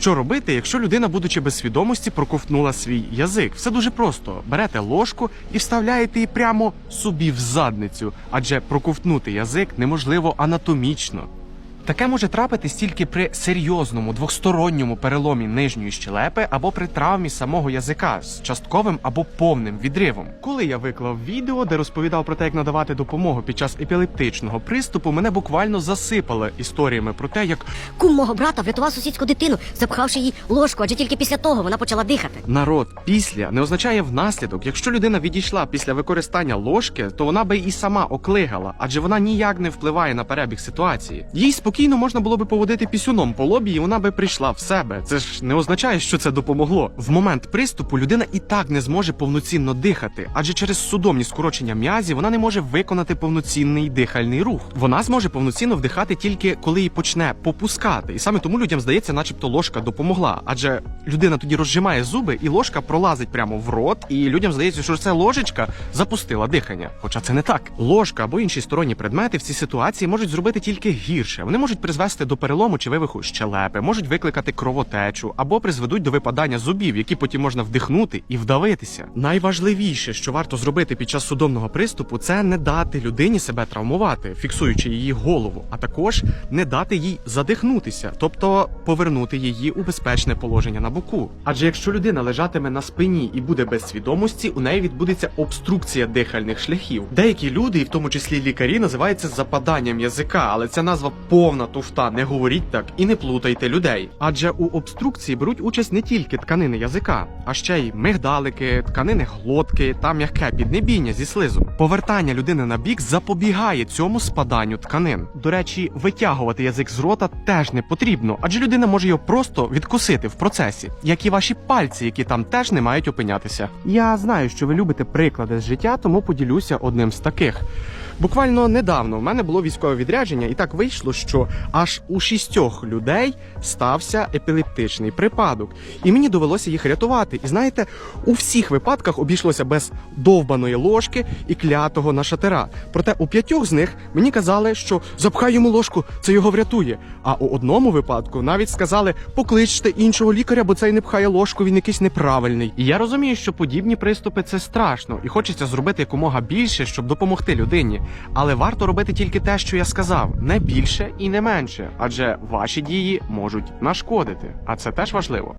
Що робити, якщо людина, будучи без свідомості, проковтнула свій язик? Все дуже просто: берете ложку і вставляєте її прямо собі в задницю, адже проковтнути язик неможливо анатомічно. Таке може трапитись тільки при серйозному двосторонньому переломі нижньої щелепи або при травмі самого язика з частковим або повним відривом. Коли я виклав відео, де розповідав про те, як надавати допомогу під час епілептичного приступу, мене буквально засипали історіями про те, як Кум мого брата врятував сусідську дитину, запхавши їй ложку, адже тільки після того вона почала дихати. Народ після не означає внаслідок. Якщо людина відійшла після використання ложки, то вона би і сама оклигала, адже вона ніяк не впливає на перебіг ситуації. Їй спокійно можна було би поводити пісюном по лобі, і вона би прийшла в себе. Це ж не означає, що це допомогло. В момент приступу людина і так не зможе повноцінно дихати, адже через судомні скорочення м'язів вона не може виконати повноцінний дихальний рух. Вона зможе повноцінно вдихати тільки коли її почне попускати. І саме тому людям здається, начебто ложка допомогла. Адже людина тоді розжимає зуби, і ложка пролазить прямо в рот, і людям здається, що це ложечка запустила дихання. Хоча це не так. Ложка або інші сторонні предмети в цій ситуації можуть зробити тільки гірше. Вони можуть призвести до перелому чи вивиху щелепи, можуть викликати кровотечу або призведуть до випадання зубів, які потім можна вдихнути і вдавитися. Найважливіше, що варто зробити під час судомного приступу, це не дати людині себе травмувати, фіксуючи її голову, а також не дати їй задихнутися, тобто повернути її у безпечне положення на боку. Адже якщо людина лежатиме на спині і буде без свідомості, у неї відбудеться обструкція дихальних шляхів. Деякі люди, і в тому числі лікарі, називають це западанням язика, але ця назва повна туфта. Не говоріть так і не плутайте людей. Адже у обструкції беруть участь не тільки тканини язика, а ще й мигдалики, тканини глотки та м'яке піднебіння зі слизом. Повертання людини на бік запобігає цьому спаданню тканин. До речі, витягувати язик з рота теж не потрібно, адже людина може його просто відкусити в процесі, як і ваші пальці, які там теж не мають опинятися. Я знаю, що ви любите приклади з життя, тому поділюся одним з таких. Буквально недавно в мене було військове відрядження, і так вийшло, що аж у шістьох людей стався епілептичний припадок, і мені довелося їх рятувати. І знаєте, у всіх випадках обійшлося без довбаної ложки і клятого нашатира. Проте у п'ятьох з них мені казали, що запхай йому ложку, це його врятує. А у одному випадку навіть сказали, покличте іншого лікаря, бо цей не пхає ложку, він якийсь неправильний. І я розумію, що подібні приступи це страшно, і хочеться зробити якомога більше, щоб допомогти людині. Але варто робити тільки те, що я сказав, не більше і не менше, адже ваші дії можуть нашкодити, а це теж важливо.